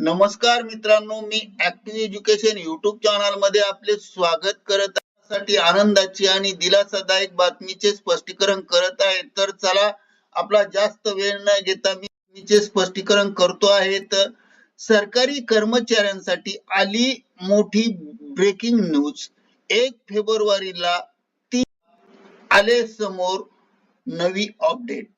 नमस्कार मित्रांनो मी ऍक्टिव्ह एज्युकेशन युट्यूब चॅनलमध्ये आपले स्वागत करत साठी आनंदाची आणि दिलासादायक बातमीचे स्पष्टीकरण करत आहे. तर चला आपला जास्त वेळ न घेता मी स्पष्टीकरण करतो आहे. तर सरकारी कर्मचाऱ्यांसाठी आली मोठी ब्रेकिंग न्यूज एक फेब्रुवारीला ती आले समोर नवी अपडेट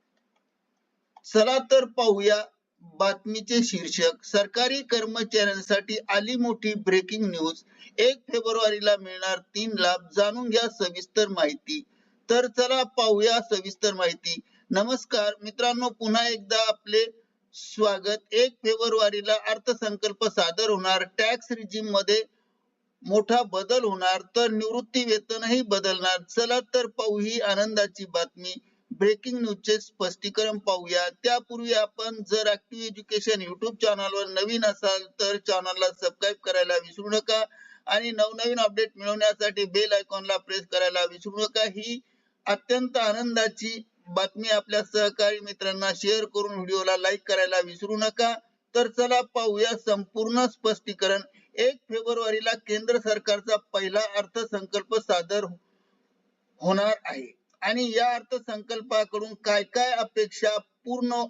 चला तर पाहूया बातमीचे शीर्षक सरकारी कर्मचाऱ्यांसाठी आली मोठी ब्रेकिंग न्यूज एक फेब्रुवारीला मिळणार तीन लाभ जाणून घ्या सविस्तर माहिती. तर चला पाहूया सविस्तर माहिती. नमस्कार मित्रांनो पुन्हा एकदा आपले स्वागत. एक फेब्रुवारीला अर्थसंकल्प सादर होणार. टॅक्स रिजिममध्ये मोठा बदल होणार तर निवृत्ती वेतनही बदलणार. चला तर पाहू ही आनंदाची बातमी. ब्रेकिंग न्यूजचे स्पष्टीकरण पाहूया. त्यापूर्वी आपण जर ऍक्टिव्ह एज्युकेशन युट्यूब चॅनलवर नवीन असाल तर चॅनलला सबस्क्राईब करायला विसरू नका. आणि नवनवीन अपडेट मिळवण्यासाठी बेल आयकॉनला प्रेस करायला विसरू नका. ही अत्यंत आनंदाची बातमी आपल्या सहकारी मित्रांना शेअर करून व्हिडिओला लाईक करायला विसरू नका. तर चला पाहूया संपूर्ण स्पष्टीकरण. एक फेब्रुवारीला केंद्र सरकारचा पहिला अर्थसंकल्प सादर होणार आहे. आणि या अर्थसंकल्पाकडून काय काय अपेक्षा पूर्ण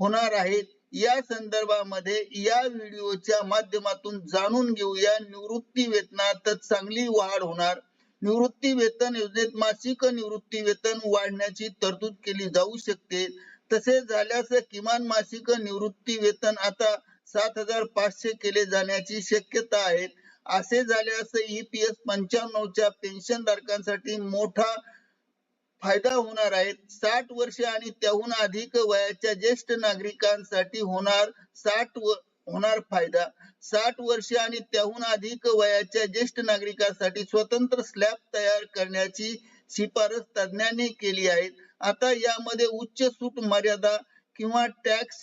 होणार आहेत या संदर्भामध्ये या व्हिडिओच्या माध्यमातून जाणून घेऊया. निवृत्ती वेतनात चांगली वाढ होणार. निवृत्ती वेतन योजनेत मासिक निवृत्ती वेतन वाढण्याची तरतूद केली जाऊ शकते. तसे झाल्यास किमान मासिक निवृत्ती वेतन आता सात हजार पाचशे केले जाण्याची शक्यता आहे. असे झाल्यास ईपीएस पंच्याण्णवच्या पेन्शन धारकांसाठी मोठा फायदा होणार आहे. साठ वर्ष आणि त्याहून अधिक वयाच्या ज्येष्ठ नागरिकांसाठी होणार साठ व होणार फायदा. साठ वर्ष आणि त्याहून अधिक वयाच्या ज्येष्ठ नागरिकांसाठी स्वतंत्र स्लॅब तयार करण्याची शिफारस तज्ञांनी केली आहे. आता यामध्ये उच्च सूट मर्यादा किंवा टॅक्स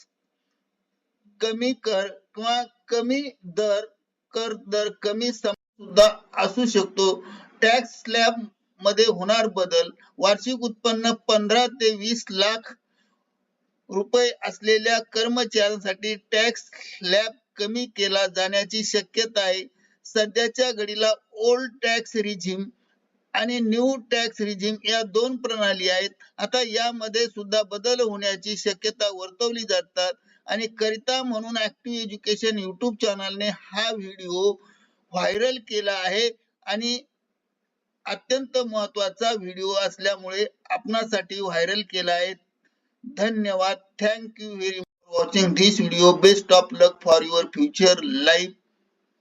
कमी कर किंवा कमी दर कर दर कमी सुद्धा असू शकतो. टॅक्स स्लॅब मध्ये होणार बदल. वार्षिक उत्पन्न पंधरा ते वीस लाख रुपये असलेल्या कर्मचाऱ्यांसाठी टॅक्स स्लॅब कमी केला जाण्याची शक्यता आहे. सध्याच्या घडीला ओल्ड टॅक्स रिझिम आणि न्यू टॅक्स रिझिम या दोन प्रणाली आहेत. आता यामध्ये सुद्धा बदल होण्याची शक्यता वर्तवली जातात. आणि करिता म्हणून ऍक्टिव्ह एज्युकेशन युट्यूब चॅनलने हा व्हिडिओ व्हायरल केला आहे. आणि अत्यंत महत्त्वाचा व्हिडिओ असल्यामुळे आपणासाठी व्हायरल केला आहे. धन्यवाद. Thank you very much watching this video best of luck for your future life